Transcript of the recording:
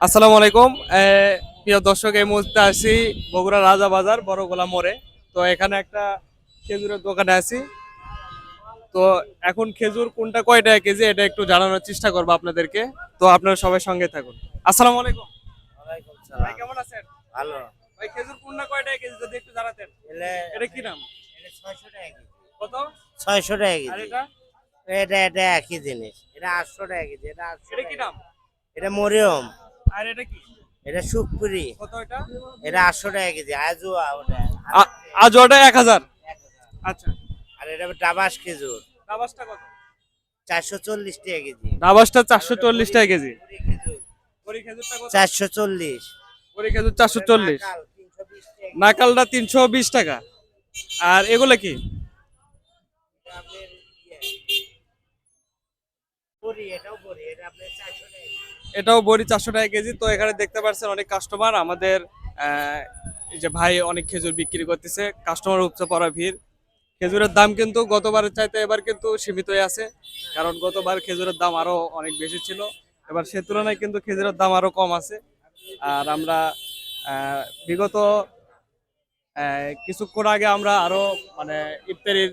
আসসালামু আলাইকুম। প্রিয় দর্শক এই মুহূর্তে আছি বগুড়া রাজা বাজার বড় গোলা মোড়ে। তো এখানে একটা খেজুরের দোকানে আছি। তো এখন খেজুর কোনটা কয় টাকা কেজি এটা একটু জানানোর চেষ্টা করব আপনাদেরকে। তো আপনারা সবাই সঙ্গে থাকুন। আসসালামু আলাইকুম। ভাই কেমন আছেন? ভালো। ভাই খেজুর কোনটা কয় টাকা কেজি যদি একটু জানাতেন। এটা কি নাম ছয়শো টাকা কেজি। কত? ছয়শো টাকা কেজি। এটা? এটা এটা একই জিনিস। এটা আটশো টাকা কেজি। এটা আটশো এটা কি। নাম এটা মরিয়ম। আর এটা কি? এটা সুপুরি কত এটা? এটা আটশো টাকা কেজি আজুয়া ওটা আ- আজ ওটা এক হাজার? আচ্ছা। আর এটা ডাবাস খেজুর। ডাবাসটা কত? চারশো চল্লিশ টাকা কেজি। ডাবাসটা চারশো চল্লিশ টাকা কেজি। পুরি চারশো চল্লিশ। বড়ি খেজুর চারশো চল্লিশ। নাকাল, 320 টাকা। নাকালটা তিনশো বিশ টাকা। আর এগুলো কি? এটাও পুরি, এটা আপনার 400 টাকা কেজি। এটাও বড়ি চারশো টাকা কেজি। তো এখানে দেখতে পাচ্ছেন অনেক কাস্টমার আমাদের যে ভাই অনেক খেজুর বিক্রি করতেছে কাস্টমার উপচে পড়া ভিড়। খেজুরের দাম কিন্তু গতবারের চাইতে এবার কিন্তু সীমিত হয়ে আছে কারণ গতবার খেজুরের দাম আরও অনেক বেশি ছিল। এবার সে তুলনায় কিন্তু খেজুরের দাম আরও কম আছে। আর আমরা বিগত কিছুক্ষণ আগে আমরা আরও মানে ইফতারির